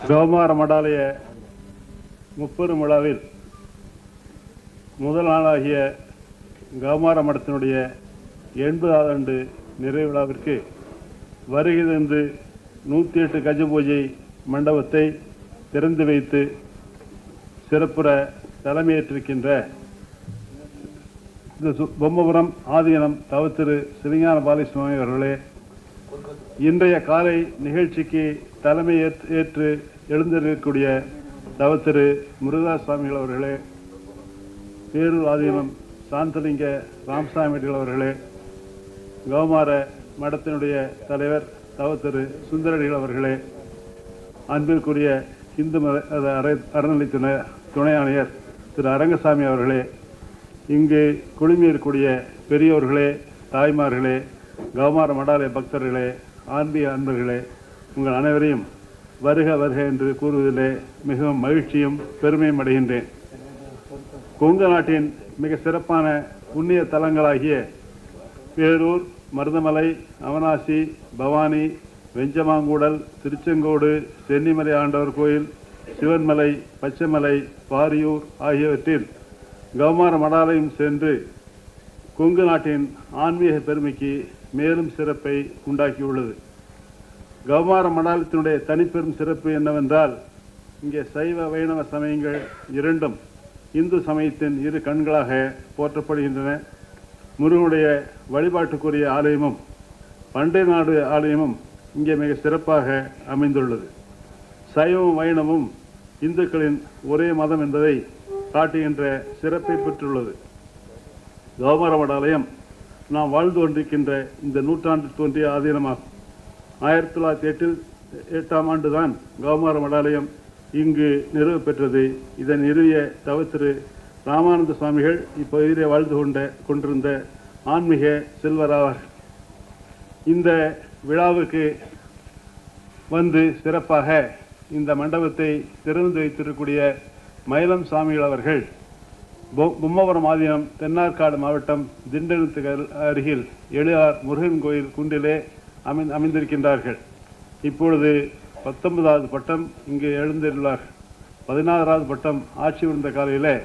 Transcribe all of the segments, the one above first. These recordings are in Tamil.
கௌமார மடாலய முப்பெரும் விழாவில் முதல் நாளாகிய கௌமார மடத்தினுடைய எண்பதாவது ஆண்டு நிறைவு விழாவிற்கு வருகை தந்து நூற்றி எட்டு கஜ பூஜை மண்டபத்தை திறந்து வைத்து சிறப்புற தலைமையேற்றிருக்கின்ற இந்த சு- பொம்மபுரம் ஆதீனம் தவத்திரு சிவஞான பாலசுவாமி அவர்களே இன்றைய காலை நிகழ்ச்சிக்கு தலைமை ஏற்று- ஏற்று எழுந்திருக்கக்கூடிய தவத்திரு முருகதாஸ் சுவாமிகள் அவர்களே பேரூர் ஆதீனம் சாந்தலிங்க ராமசாமிகள் அவர்களே கௌமார மடத்தினுடைய தலைவர் தவத்திரு சுந்தரடிகள் அவர்களே அன்பிற்குரிய இந்து மத அத- அற- துணை ஆணையர் திரு அரங்கசாமி அவர்களே இங்கு குழுமியிருக்கூடிய பெரியோர்களே தாய்மார்களே கௌமார மடாலய பக்தர்களே ஆன்மீக அன்பர்களே உங்கள் அனைவரையும் வருக வருக என்று கூறுவதிலே மிகவும் மகிழ்ச்சியும் பெருமையும் அடைகின்றேன். கொங்கு நாட்டின் மிக சிறப்பான புண்ணிய தலங்களாகிய பேரூர் மருதமலை அவனாசி பவானி வெஞ்சமாங்கூடல் திருச்செங்கோடு சென்னிமலை ஆண்டவர் கோயில் சிவன்மலை பச்சைமலை பாரியூர் ஆகியவற்றில் கௌமார மடாலயம் சென்று கொங்கு நாட்டின் ஆன்மீக பெருமைக்கு மேலும் சிறப்பை உண்டாக்கியுள்ளது. கௌமார மடாலயத்தினுடைய தனிப்பெரும் சிறப்பு என்னவென்றால் இங்கே சைவ வைணவ சமயங்கள் இரண்டும் இந்து சமயத்தின் இரு கண்களாக போற்றப்படுகின்றன. முருகனுடைய வழிபாட்டுக்குரிய ஆலயமும் பண்டை நாடு ஆலயமும் இங்கே மிக சிறப்பாக அமைந்துள்ளது. சைவம் வைணவம் இந்துக்களின் ஒரே மதம் என்பதை காட்டுகின்ற சிறப்பை பெற்றுள்ளது. கௌமர ஆலயம் நாம் வாழ்ந்து கொண்டிருக்கின்ற இந்த நூற்றாண்டில் தோன்றிய ஆதீனமாகும். ஆயிரத்தி தொள்ளாயிரத்தி எட்டில் எட்டாம் ஆண்டு தான் கௌமார மடாலயம் இங்கு நிறுவ பெற்றது. இதன் நிறுவிய தவத்திரு ராமானந்த சுவாமிகள் இப்பகுதியிலே வாழ்ந்து கொண்ட கொண்டிருந்த ஆன்மீக செல்வராவார் இந்த விழாவுக்கு வந்து சிறப்பாக இந்த மண்டபத்தை திறந்து வைத்திருக்கக்கூடிய மயிலம் சாமிகள் அவர்கள் பொ- ஆதீனம் தென்னார்காடு மாவட்டம் திண்டனத்துக்கு அரு- அருகில் எழுஆர் முருகன் கோயில் குண்டிலே அமை அமைந்திருக்கின்றார்கள். இப்பொழுது பத்தொன்பதாவது பட்டம் இங்கு எழுந்துள்ளார் பதினாறாவது பட்டம் ஆட்சி விழுந்த காலையில்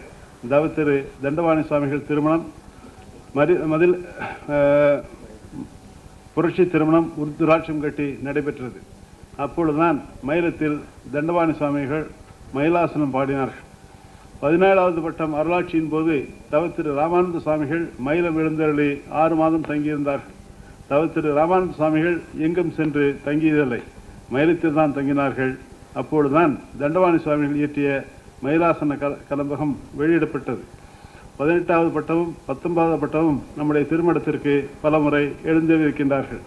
தவத்திரு தண்டவாணி சுவாமிகள் திருமணம் மதி மதில் புரட்சி திருமணம் உருத்துராட்சம் கட்டி நடைபெற்றது. அப்பொழுதுதான் மயிலத்தில் தண்டவாணி சுவாமிகள் மயிலாசனம் பாடினார்கள். பதினேழாவது பட்டம் அருளாட்சியின் போது தவத்திரு ராமானந்த சுவாமிகள் மயிலம் எழுந்தருளி ஆறு மாதம் தங்கியிருந்தார்கள் தவத்திரு ராமானந்த சுவாமிகள் எங்கும் சென்று தங்கியதில்லை. மயிலத்தில் தான் தங்கினார்கள். அப்பொழுதுதான் தண்டவாணி சுவாமிகள் இயற்றிய மயிலாசன கல கலம்பகம் வெளியிடப்பட்டது. பதினெட்டாவது பட்டமும் பத்தொன்பதாவது பட்டமும் நம்முடைய திருமணத்திற்கு பலமுறை எழுந்திருக்கின்றார்கள்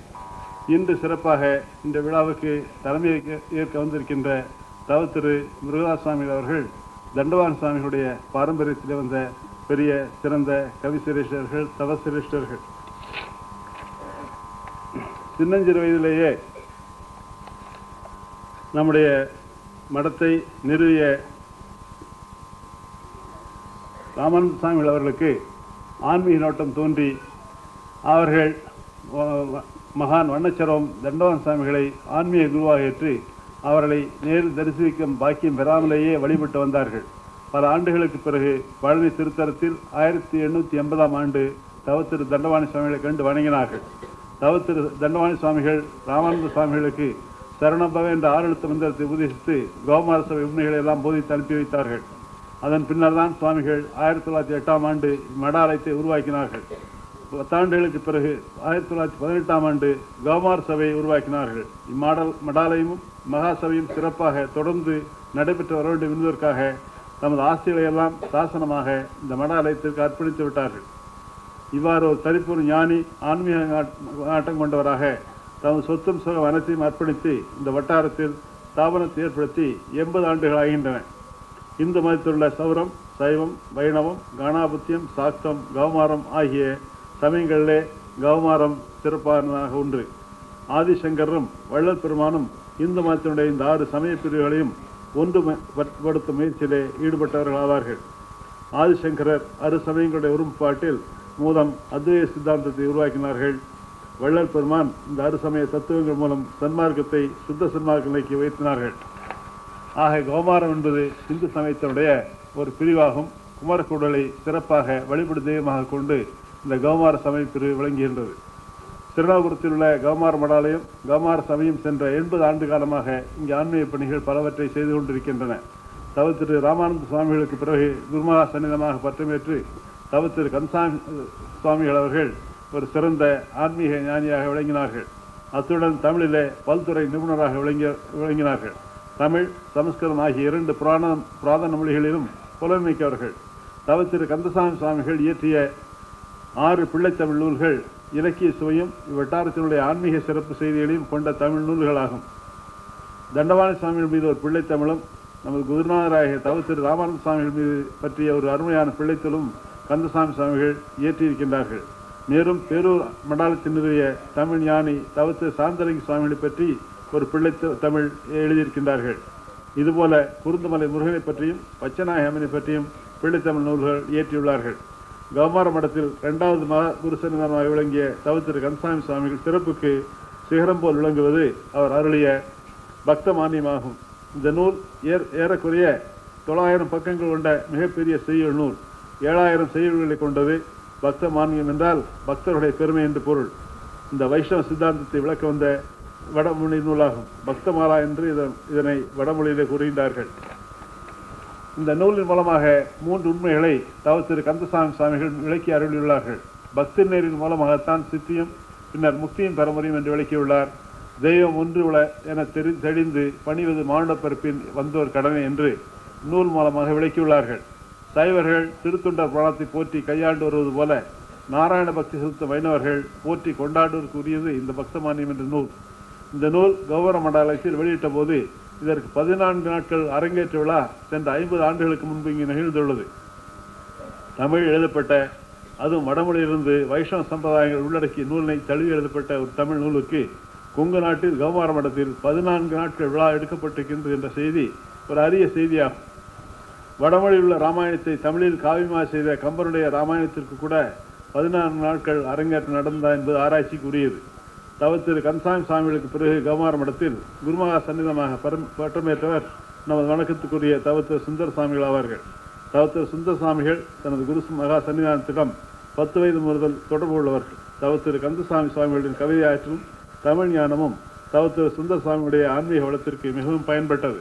இன்று சிறப்பாக இந்த விழாவுக்கு தலைமை ஏற்க- வந்திருக்கின்ற தவ திரு முருகதாசாமி அவர்கள் தண்டவான் சுவாமிகளுடைய பாரம்பரியத்தில் வந்த பெரிய சிறந்த கவிசிரேஷ்டர்கள் தவசிரேஷ்டர்கள் சின்னஞ்சிறு வயதிலேயே நம்முடைய மடத்தை நிறுவிய ராமானந்த சுவாமிகள் அவர்களுக்கு ஆன்மீக நோட்டம் தோன்றி அவர்கள் மகான் வண்ணச்சரம் தண்டவான் சாமிகளை ஆன்மீக குருவாக ஏற்று அவர்களை நேரில் தரிசிக்கும் பாக்கியம் பெறாமலேயே வழிபட்டு வந்தார்கள். பல ஆண்டுகளுக்கு பிறகு பழனி திருத்தலத்தில் ஆயிரத்தி எண்ணூற்றி எண்பதாம் ஆண்டு தவத்திரு தண்டவாணி சுவாமிகளை கண்டு வணங்கினார்கள். தவத்திரு தண்டவாணி சுவாமிகள் ராமானந்த சுவாமிகளுக்கு சரணபவ என்ற ஆறெழுத்து மந்திரத்தை உபதேசித்து கோமார சபை உண்மைகளை எல்லாம் போதித்து அனுப்பி வைத்தார்கள். அதன் பின்னர் தான் சுவாமிகள் ஆயிரத்தி தொள்ளாயிரத்தி எட்டாம் ஆண்டு மடாலயத்தை உருவாக்கினார்கள். பத்தாண்டுகளுக்கு பிறகு ஆயிரத்தி தொள்ளாயிரத்தி பதினெட்டாம் ஆண்டு கௌமார் சபையை உருவாக்கினார்கள். இம்மாடல் மடாலயமும் மகாசபையும் சிறப்பாக தொடர்ந்து நடைபெற்று வர வேண்டும் என்பதற்காக தமது ஆசைகளை எல்லாம் சாசனமாக இந்த மடாலயத்திற்கு அர்ப்பணித்து விட்டார்கள். இவ்வாறு ஒரு தரிப்பூர் ஞானி ஆன்மீக ஆட்டம் நாட்டம் கொண்டவராக தமது சொத்தும் சுகம் அனைத்தையும் அர்ப்பணித்து இந்த வட்டாரத்தில் ஸ்தாபனத்தை ஏற்படுத்தி எண்பது ஆண்டுகள் ஆகின்றன. இந்து மதத்திலுள்ள சௌரம் சைவம் வைணவம் காணாபத்தியம் சாக்தம் கௌமாரம் ஆகிய சமயங்களிலே கௌமாரம் சிறப்பானதாக ஒன்று. ஆதிசங்கரும் வள்ளல் பெருமானும் இந்து மதத்தினுடைய இந்த ஆறு சமய பிரிவுகளையும் ஒன்றுபடுத்தும் முயற்சியிலே ஈடுபட்டவர்கள் ஆவார்கள் ஆதிசங்கரர் அறு சமயங்களுடைய ஒருமைப்பாட்டில் மூலம் அத்வைய சித்தாந்தத்தை உருவாக்கினார்கள். வள்ளல் பெருமான் இந்த அறு சமய தத்துவங்கள் மூலம் சன்மார்க்கத்தை சுத்த சன்மார்க்க நிலைக்கு உயர்த்தினார்கள். ஆக கௌமாரம் என்பது இந்து சமயத்தினுடைய ஒரு பிரிவாகும். குமரக்கூடலை சிறப்பாக வழிபடு தெய்வமாக கொண்டு இந்த கௌமார சமய பிரிவு விளங்குகின்றது. திருநாபுரத்தில் உள்ள கௌமார் மடாலயம் கௌமார சமயம் சென்ற எண்பது ஆண்டு காலமாக இங்கு ஆன்மீக பணிகள் பலவற்றை செய்து கொண்டிருக்கின்றன. தவ திரு ராமானந்த சுவாமிகளுக்கு பிறகு குருமகா சன்னிதமாக பட்டமேற்று தவ திரு கந்தசாமி சுவாமிகள் அவர்கள் ஒரு சிறந்த ஆன்மீக ஞானியாக விளங்கினார்கள். அத்துடன் தமிழிலே பல்துறை நிபுணராக விளங்கிய விளங்கினார்கள். தமிழ் சமஸ்கிருதம் ஆகிய இரண்டு புராண புராதன மொழிகளிலும் புலமைக்கவர்கள் தவ திரு கந்தசாமி சுவாமிகள் இயற்றிய ஆறு பிள்ளைத்தமிழ் நூல்கள் இலக்கிய சுவையும் இவ்வட்டாரத்தினுடைய ஆன்மீக சிறப்பு செய்திகளையும் கொண்ட தமிழ் நூல்களாகும். தண்டவாணி சுவாமிகள் மீது ஒரு பிள்ளைத்தமிழும் நமது குருநாதராகிய தவ திரு ராமானந்த சுவாமிகள் மீது பற்றிய ஒரு அருமையான பிள்ளைத்தலும் கந்தசாமி சுவாமிகள் இயற்றியிருக்கின்றார்கள். மேலும் பேரூர் மண்டலத்தினுடைய தமிழ் ஞானி தவ திரு சாந்தலிங்க சுவாமிகளை பற்றி ஒரு பிள்ளை தமிழ் எழுதியிருக்கின்றார்கள். இதுபோல குருந்தமலை முருகனை பற்றியும் பச்சநாயகமனை பற்றியும் பிள்ளைத்தமிழ் நூல்கள் இயற்றியுள்ளார்கள். கௌமார மடத்தில் இரண்டாவது மகா குருசனிதமாக விளங்கிய தவ திரு கந்தசாமி சுவாமிகள் சிறப்புக்கு சிகரம் போல் விளங்குவது அவர் அருளிய பக்த மானியமாகும் இந்த நூல் ஏர் ஏறக்குறைய தொள்ளாயிரம் பக்கங்கள் கொண்ட மிகப்பெரிய செய்யுள் நூல். ஏழாயிரம் செய்யுள்களை கொண்டது பக்த மானியம் என்றால் பக்தருடைய பெருமை என்று பொருள். இந்த வைஷ்ணவ சித்தாந்தத்தை விளக்க வந்த வடமொழி நூலாகும். பக்தமாலா என்று இதன் இதனை வடமொழியிலே கூறுகின்றார்கள். இந்த நூலின் மூலமாக மூன்று உண்மைகளை தவ திரு கந்தசாமி சுவாமிகள் விளக்கி அருளியுள்ளார்கள். பக்தி நேரின் மூலமாகத்தான் சித்தியும் பின்னர் முக்தியும் பெற முடியும் என்று விளக்கியுள்ளார். தெய்வம் ஒன்று உள என தெரி தெளிந்து பணிவது மானுட பிறப்பின் வந்தோர் கடமை என்று நூல் மூலமாக விளக்கியுள்ளார்கள். சைவர்கள் திருத்தொண்டர் புராணத்தை போற்றி கையாண்டு வருவது போல நாராயண பக்தி செலுத்தும் வைணவர்கள் போற்றி கொண்டாடுவதற்கு உரியது இந்த பக்தமானியம் என்ற நூல். இந்த நூல் கௌரவ மண்டலத்தில் வெளியிட்ட போது இதற்கு பதினான்கு நாட்கள் அரங்கேற்ற விழா சென்ற ஐம்பது ஆண்டுகளுக்கு முன்பு இங்கு நிகழ்ந்துள்ளது. தமிழ் எழுதப்பட்ட அதுவும் வடமொழியிலிருந்து வைஷ்ணவ சம்பிரதாயங்கள் உள்ளடக்கிய நூலினை தழுவி எழுதப்பட்ட ஒரு தமிழ் நூலுக்கு கொங்கு நாட்டில் கௌமார மடத்தில் பதினான்கு நாட்கள் விழா எடுக்கப்பட்டிருக்கின்றது என்ற செய்தி ஒரு அரிய செய்தியாகும். வடமொழியில் உள்ள ராமாயணத்தை தமிழில் காவியமாக செய்த கம்பனுடைய ராமாயணத்திற்கு கூட பதினான்கு நாட்கள் அரங்கேற்றம் நடந்ததா என்பது ஆராய்ச்சிக்கு உரியது தவ திரு கந்தசாமி சுவாமிகளுக்கு பிறகு கௌமார மடத்தில் குருமகா சன்னிதமாக பரம் பட்டமேற்றவர் நமது வணக்கத்துக்குரிய தவ திரு சுந்தர சுவாமிகள் ஆவார்கள். தவ திரு சுந்தர சுவாமிகள் தனது குரு மகா சன்னிதானத்திடம் பத்து வயது முதல் தொடர்பு உள்ளவர்கள் தவ திரு கந்தசாமி சுவாமிகளின் கவிதை ஆற்றும் தமிழ் ஞானமும் தவ திரு சுந்தர சுவாமியுடைய ஆன்மீக வளத்திற்கு மிகவும் பயன்பட்டது.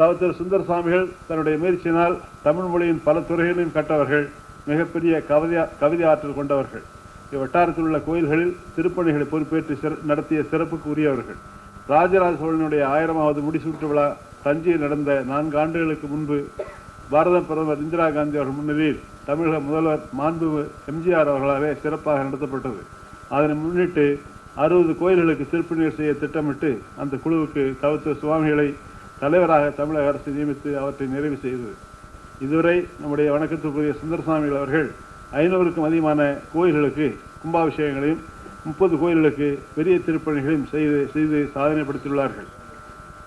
தவ திரு சுந்தர சுவாமிகள் தன்னுடைய முயற்சியினால் தமிழ் மொழியின் பல துறைகளையும் கற்றவர்கள் மிகப்பெரிய கவிதை கவிதை ஆற்றல் கொண்டவர்கள். இவ்வட்டாரத்தில் உள்ள கோயில்களில் திருப்பணிகளை பொறுப்பேற்று நடத்திய சிறப்புக்கு உரியவர்கள் ராஜராஜ சோழனுடைய ஆயிரமாவது முடிசூட்டு விழா தஞ்சையில் நடந்த நான்கு ஆண்டுகளுக்கு முன்பு பாரத பிரதமர் இந்திரா காந்தி அவர்கள் முன்னிலையில் தமிழக முதல்வர் மாண்பு எம்ஜிஆர் அவர்களாலே சிறப்பாக நடத்தப்பட்டது. அதனை முன்னிட்டு அறுபது கோயில்களுக்கு சிற்பணிகள் செய்ய திட்டமிட்டு அந்த குழுவுக்கு தவிர்த்த சுவாமிகளை தலைவராக தமிழக அரசு நியமித்து அவற்றை நிறைவு செய்தது. இதுவரை நம்முடைய வணக்கத்துக்குரிய சுந்தரசாமிகள் அவர்கள் ஐநூறுக்கும் அதிகமான கோயில்களுக்கு கும்பாபிஷேகங்களையும் முப்பது கோயில்களுக்கு பெரிய திருப்பணிகளையும் செய்து செய்து சாதனை படுத்தியுள்ளார்கள்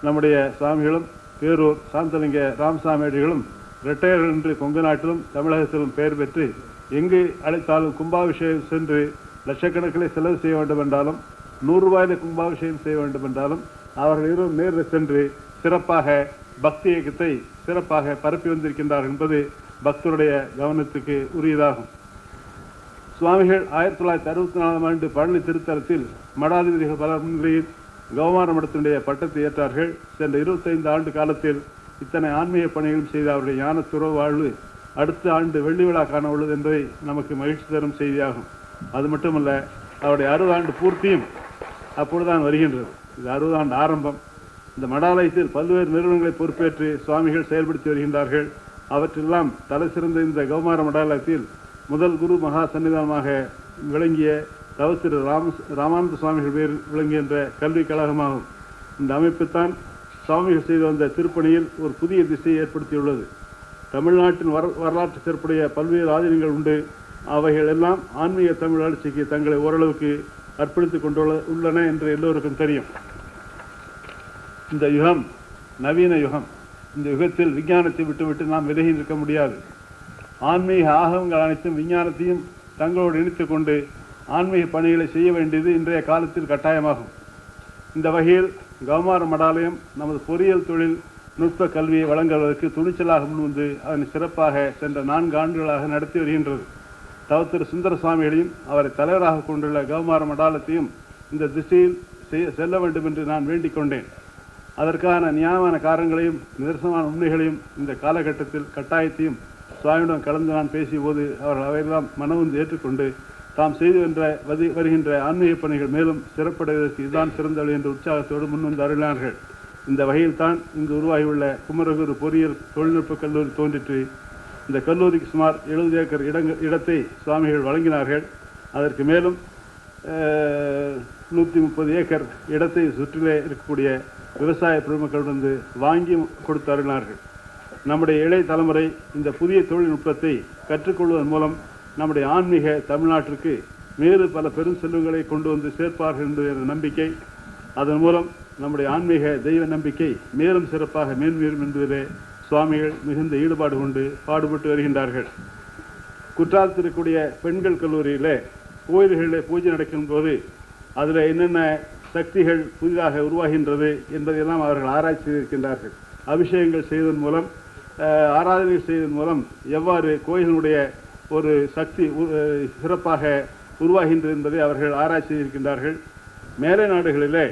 நம்முடைய சாமிகளும் பேரூர் சாந்தலிங்க ராமசாமி அடிகளும் ரிட்டையர் என்று கொங்கு நாட்டிலும் தமிழகத்திலும் பெயர் பெற்று எங்கு அழைத்தாலும் கும்பாபிஷேகம் சென்று லட்சக்கணக்கில் செலவு செய்ய வேண்டும் என்றாலும் நூறு ரூபாயில கும்பாபிஷேகம் செய்ய வேண்டும் என்றாலும் அவர்கள் இருவரும் நேரில் சென்று சிறப்பாக பக்தி இயக்கத்தை சிறப்பாக பரப்பி வந்திருக்கின்றார்கள் என்பது பக்தருடைய கவனத்துக்கு உரியதாகும். சுவாமிகள் ஆயிரத்தி தொள்ளாயிரத்தி அறுபத்தி நாலாம் ஆண்டு பழனி திருத்தலத்தில் மடாதிபதிகள் பல முன்னிலையில் கௌமார மடத்தினுடைய பட்டத்தை ஏற்றார்கள். சென்ற இருபத்தைந்து ஆண்டு காலத்தில் இத்தனை ஆன்மீக பணிகளும் செய்த அவருடைய ஞான துறவு வாழ்வு அடுத்த ஆண்டு வெள்ளி விழா காண உள்ளது என்பதை நமக்கு மகிழ்ச்சி தரும் செய்தியாகும். அது மட்டுமல்ல அவருடைய அறுபது ஆண்டு பூர்த்தியும் அப்பொழுதுதான் வருகின்றது. இது அறுபது ஆண்டு ஆரம்பம். இந்த மடாலயத்தில் பல்வேறு நிறுவனங்களை பொறுப்பேற்று சுவாமிகள் செயல்படுத்தி வருகின்றார்கள். அவற்றெல்லாம் தலை சிறந்த இந்த கௌமார மடாலயத்தில் முதல் குரு மகா சன்னிதானமாக விளங்கிய தவ திரு ராம ராமானந்த சுவாமிகள் பேர் விளங்குகின்ற கல்விக் கழகமாகும். இந்த அமைப்புத்தான் சுவாமிகள் செய்து வந்த திருப்பணியில் ஒரு புதிய திசையை ஏற்படுத்தியுள்ளது. தமிழ்நாட்டின் வர வரலாற்று சிறப்புடைய பல்வேறு ஆதீனங்கள் உண்டு. அவைகள் எல்லாம் ஆன்மீக தமிழ் வளர்ச்சிக்கு தங்களை ஓரளவுக்கு அர்ப்பணித்துக் கொண்டுள்ள உள்ளன என்று எல்லோருக்கும் தெரியும். இந்த யுகம் நவீன யுகம் இந்த யுகத்தில் விஞ்ஞானத்தை விட்டுவிட்டு நாம் விலகி நிற்க முடியாது. ஆன்மீக ஆகவங்கள் அனைத்தும் விஞ்ஞானத்தையும் தங்களோடு இணைத்து கொண்டு ஆன்மீக பணிகளை செய்ய வேண்டியது இன்றைய காலத்தில் கட்டாயமாகும். இந்த வகையில் கௌமார மடாலயம் நமது பொறியியல் தொழில் நுட்ப கல்வியை வழங்குவதற்கு துணிச்சலாக முன்வந்து அதனை சிறப்பாக சென்ற நான்கு ஆண்டுகளாக நடத்தி வருகின்றது. தவத்திரு சுந்தர சுவாமிகளையும் அவரை தலைவராக கொண்டுள்ள கௌமார மடாலத்தையும் இந்த திசையில் செய்ய செல்ல வேண்டும் என்று நான் வேண்டிக் கொண்டேன். அதற்கான நியாயமான காரணங்களையும் நிதர்சனமான உண்மைகளையும் இந்த காலகட்டத்தில் கட்டாயத்தையும் சுவாமியிடம் கலந்து நான் பேசிய போது அவர்கள் அவையெல்லாம் மனவுந்து ஏற்றுக்கொண்டு தாம் செய்து வென்ற வதி வருகின்ற ஆன்மீக பணிகள் மேலும் சிறப்படைவதற்கு இதுதான் சிறந்த வழி என்ற உற்சாகத்தோடு முன்வந்து அருளினார்கள். இந்த வகையில் தான் இங்கு உருவாகியுள்ள குமரகுரு பொறியியல் தொழில்நுட்ப கல்லூரி தோன்றிற்று. இந்த கல்லூரிக்கு சுமார் எழுபது ஏக்கர் இடங்க இடத்தை சுவாமிகள் வழங்கினார்கள். அதற்கு மேலும் நூற்றி முப்பது ஏக்கர் இடத்தை சுற்றிலே இருக்கக்கூடிய விவசாய பெருமக்களிடந்து வாங்கி கொடுத்தார்கள் நம்முடைய இளைய தலைமுறை இந்த புதிய தொழில்நுட்பத்தை கற்றுக்கொள்வதன் மூலம் நம்முடைய ஆன்மீக தமிழ்நாட்டிற்கு வேறு பல பெரும் செல்வங்களை கொண்டு வந்து சேர்ப்பார்கள் என்ற நம்பிக்கை அதன் மூலம் நம்முடைய ஆன்மீக தெய்வ நம்பிக்கை மேலும் சிறப்பாக மேன்மேலும் என்பதிலே சுவாமிகள் மிகுந்த ஈடுபாடு கொண்டு பாடுபட்டு வருகின்றார்கள். குற்றாலத்தில் இருக்கக்கூடிய பெண்கள் கல்லூரியில் கோயில்களில் பூஜை நடக்கும் போது அதில் என்னென்ன சக்திகள் புதிதாக உருவாகின்றது என்பதையெல்லாம் அவர்கள் ஆராய்ச்சி செய்திருக்கின்றார்கள். அபிஷேகங்கள் செய்வதன் மூலம் ஆராதனை செய்வதன் மூலம் எவ்வாறு கோயிலினுடைய ஒரு சக்தி உ- சிறப்பாக உருவாகின்றது என்பதை அவர்கள் ஆராய்ச்சி செய்திருக்கின்றார்கள். மேலை நாடுகளிலே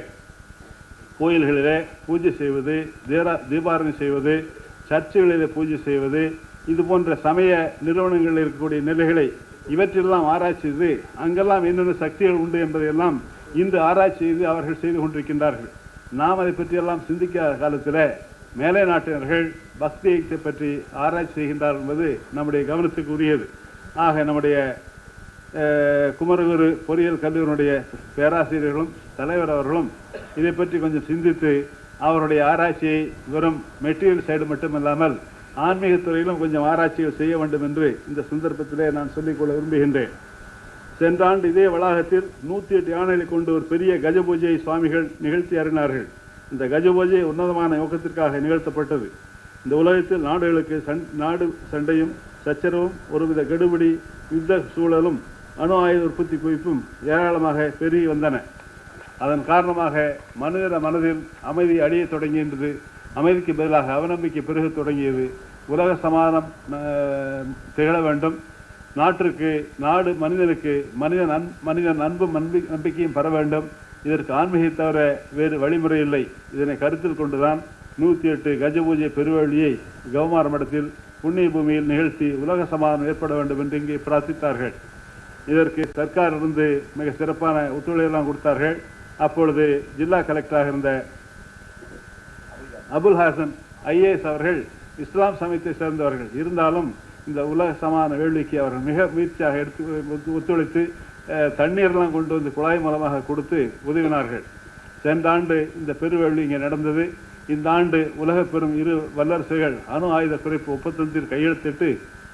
கோயில்களிலே பூஜை செய்வது தீரா தீபாரணை செய்வது சர்ச்சுகளிலே பூஜை செய்வது இது போன்ற சமய நிறுவனங்களில் இருக்கக்கூடிய நிலைகளை இவற்றெல்லாம் ஆராய்ச்சி செய்து அங்கெல்லாம் என்னென்ன சக்திகள் உண்டு என்பதையெல்லாம் இன்று ஆராய்ச்சி செய்து அவர்கள் செய்து கொண்டிருக்கின்றார்கள். நாம் அதை பற்றியெல்லாம் சிந்திக்காத காலத்தில் மேலை நாட்டினர்கள் பக்தியை பற்றி ஆராய்ச்சி செய்கின்றார் என்பது நம்முடைய கவனத்துக்கு உரியது. ஆக நம்முடைய குமரகுரு பொறியியல் கல்லூரியினுடைய பேராசிரியர்களும் தலைவர் அவர்களும் இதை பற்றி கொஞ்சம் சிந்தித்து அவருடைய ஆராய்ச்சியை வெறும் மெட்டீரியல் சைடு மட்டுமல்லாமல் ஆன்மீகத் துறையிலும் கொஞ்சம் ஆராய்ச்சிகள் செய்ய வேண்டும் என்று இந்த சந்தர்ப்பத்திலே நான் சொல்லிக்கொள்ள விரும்புகின்றேன். சென்ற ஆண்டு இதே வளாகத்தில் நூற்றி எட்டு யானைகளை கொண்டு ஒரு பெரிய கஜ பூஜையை சுவாமிகள் நிகழ்த்தி அறினார்கள் இந்த கஜ பூஜை உன்னதமான நோக்கத்திற்காக நிகழ்த்தப்பட்டது. இந்த உலகத்தில் நாடுகளுக்கு சண் நாடு சண்டையும் சச்சரவும் ஒருவித கெடுபிடி யுத்த சூழலும் அணு ஆயுத உற்பத்தி குவிப்பும் ஏராளமாக பெருகி வந்தன. அதன் காரணமாக மனித மனதில் அமைதி அழியத் தொடங்கின்றது அமைதிக்கு பதிலாக அவநம்பிக்கை பெருகத் தொடங்கியது. உலக சமாதானம் திகழ வேண்டும். நாட்டிற்கு நாடு மனிதனுக்கு மனிதன் அன் மனிதன் அன்பும் நம்பி நம்பிக்கையும் பெற வேண்டும். இதற்கு ஆன்மீகத்தை தவிர வேறு வழிமுறை இல்லை. இதனை கருத்தில் கொண்டுதான் நூற்றி எட்டு கஜ பூஜை பெருவழியை கௌமார மடத்தில் புண்ணிய பூமியில் நிகழ்த்தி உலக சமாதானம் ஏற்பட வேண்டும் என்று இங்கே பிரார்த்தித்தார்கள். இதற்கு சர்க்கார் இருந்து மிக சிறப்பான ஒத்துழைப்பெல்லாம் கொடுத்தார்கள். அப்பொழுது ஜில்லா கலெக்டராக இருந்த அபுல் ஹாசன் ஐஏஎஸ் அவர்கள் இஸ்லாம் சமயத்தை சேர்ந்தவர்கள். இருந்தாலும் இந்த உலக சமான வேள்விக்கு அவர்கள் மிக முயற்சியாக எடுத்து ஒத்துழைத்து தண்ணீர்லாம் கொண்டு வந்து குழாய் மூலமாக கொடுத்து உதவினார்கள். சென்ற ஆண்டு இந்த பெருவேள்வி இங்கே நடந்தது. இந்த ஆண்டு உலக பெரும் இரு வல்லரசுகள் அணு ஆயுத குறைப்பு ஒப்பந்தத்தில் கையெழுத்திட்டு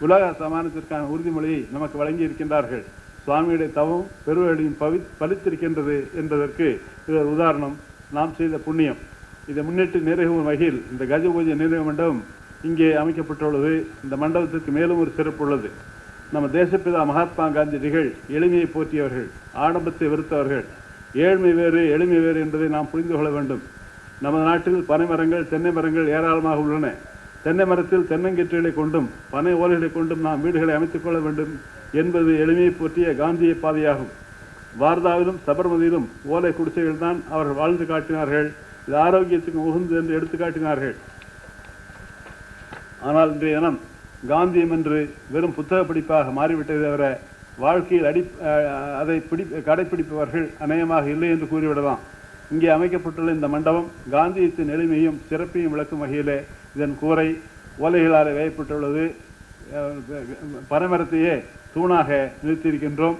உலக சமானத்திற்கான உறுதிமொழியை நமக்கு வழங்கி இருக்கின்றார்கள் சுவாமியுடைய தவம் பெருவேளியின் பவி பலித்திருக்கின்றது என்பதற்கு இது ஒரு உதாரணம். நாம் செய்த புண்ணியம். இதை முன்னிட்டு நிறைவு வகையில் இந்த கஜ பூஜை நிறைவு மண்டபம் இங்கே அமைக்கப்பட்டுள்ளது. இந்த மண்டபத்திற்கு மேலும் ஒரு சிறப்பு உள்ளது. நம்ம தேசப்பிதா மகாத்மா காந்திஜிகள் எளிமையை போற்றியவர்கள் ஆடம்பத்தை வெறுத்தவர்கள். ஏழ்மை வேறு எளிமை வேறு என்பதை நாம் புரிந்து கொள்ள வேண்டும். நமது நாட்டில் பனை மரங்கள் தென்னை மரங்கள் ஏராளமாக உள்ளன. தென்னை மரத்தில் தென்னங்கீற்றுகளை கொண்டும் பனை ஓலைகளை கொண்டும் நாம் வீடுகளை அமைத்துக் கொள்ள வேண்டும் என்பது எளிமையை போற்றிய காந்திய பாதையாகும். வார்தாவிலும் சபர்மதியிலும் ஓலை குடிசைகள் தான் அவர்கள் வாழ்ந்து காட்டினார்கள். இது ஆரோக்கியத்துக்கு உகந்து என்று எடுத்து காட்டினார்கள். ஆனால் இன்றைய தினம் காந்தியம் என்று வெறும் புத்தக படிப்பாக மாறிவிட்டதை தவிர வாழ்க்கையில் அடி அதை பிடி கடைப்பிடிப்பவர்கள் அநேகமாக இல்லை என்று கூறிவிடலாம். இங்கே அமைக்கப்பட்டுள்ள இந்த மண்டபம் காந்தியத்தின் எளிமையும் சிறப்பையும் விளக்கும் வகையிலே இதன் கூரை ஓலைகளால் வேயப்பட்டுள்ளது. பரமரத்தையே தூணாக நிறுத்தியிருக்கின்றோம்.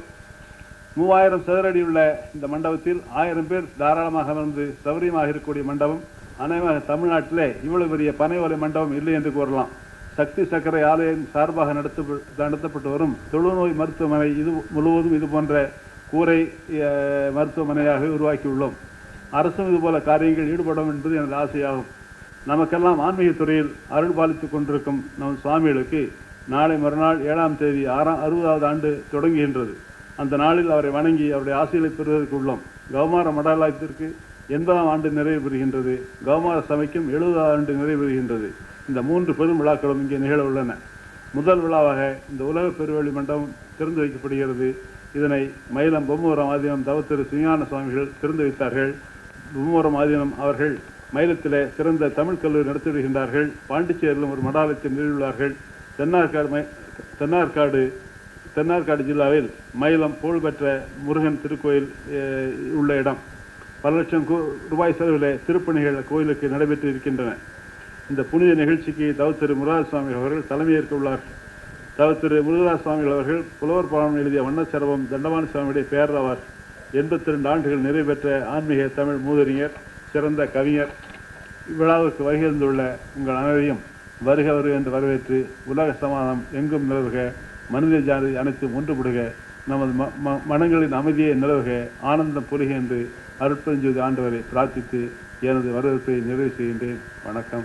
மூவாயிரம் சதுரடி உள்ள இந்த மண்டபத்தில் ஆயிரம் பேர் தாராளமாக வந்து சௌரியமாக இருக்கக்கூடிய மண்டபம். அநேகமாக தமிழ்நாட்டிலே இவ்வளவு பெரிய பனை ஓலை மண்டபம் இல்லை என்று கூறலாம். சக்தி சக்கரை ஆலயம் சார்பாக நடத்த நடத்தப்பட்டு வரும் தொழுநோய் மருத்துவமனை இது முழுவதும் இது போன்ற கூரை மருத்துவமனையாக உருவாக்கியுள்ளோம். அரசும் இதுபோல காரியங்கள் ஈடுபடும் என்பது எனது ஆசையாகும். நமக்கெல்லாம் ஆன்மீகத்துறையில் அருள் பாலித்துக் கொண்டிருக்கும் நம் சுவாமிகளுக்கு நாளை மறுநாள் ஏழாம் தேதி ஆறாம் அறுபதாவது ஆண்டு தொடங்குகின்றது. அந்த நாளில் அவரை வணங்கி அவருடைய ஆசைகளை பெறுவதற்கு உள்ளோம். கௌமார மடாலயத்திற்கு எண்பதாம் ஆண்டு நிறைவு பெறுகின்றது. கௌமார சபைக்கும் எழுபதாம் ஆண்டு நிறைவு பெறுகின்றது. இந்த மூன்று பெரும் விழாக்களும் இங்கே நிகழ உள்ளன. முதல் விழாவாக இந்த உலக பெருவெளி மண்டபம் திறந்து வைக்கப்படுகிறது. இதனை மயிலம் பொம்மபுரம் ஆதீனம் தவத்திரு சிங்கான சுவாமிகள் திறந்து வைத்தார்கள். பொம்மபுரம் ஆதீனம் அவர்கள் மயிலத்திலே சிறந்த தமிழ் கல்லூரி நடத்தி வருகின்றார்கள். பாண்டிச்சேரியிலும் ஒரு மடாலயத்தை நிறுவியுள்ளார்கள் தென்னார்காடு மை தென்னார்காடு தென்னார்காடு ஜில்லாவில் மயிலம் புகழ்பெற்ற முருகன் திருக்கோயில் உள்ள இடம். பல லட்சம் ரூபாய் செலவில் திருப்பணிகள் கோயிலுக்கு நடைபெற்று இருக்கின்றன இந்த புனித நிகழ்ச்சிக்கு தவத்திரு முருகா சுவாமி அவர்கள் தலைமையேற்க உள்ளார். தவத்திரு முருகராஜ சுவாமிகள் அவர்கள் புலவர் பாடம் எழுதிய வண்ணச்சரவம் தண்டவான சுவாமியுடைய பெயர் எண்பத்தி ரெண்டு ஆண்டுகள் நிறைவேற்ற ஆன்மீக தமிழ் மூதறிஞர் சிறந்த கவிஞர். இவ்விழாவுக்கு வருகிருந்துள்ள உங்கள் அனைவரையும் வருக வருக என்று வரவேற்று உலக சமாதானம் எங்கும் நிலவுக மனித ஜாதி அனைத்தும் ஒன்றுபடுக. நமது ம- ம- மனங்களின் அமைதியை நிலவுக ஆனந்தம் பொலிக என்று அருட்பெருஞ்சோதி ஆண்டவரை பிரார்த்தித்து எனது வரவேற்பை நிறைவு செய்கின்றேன். வணக்கம்.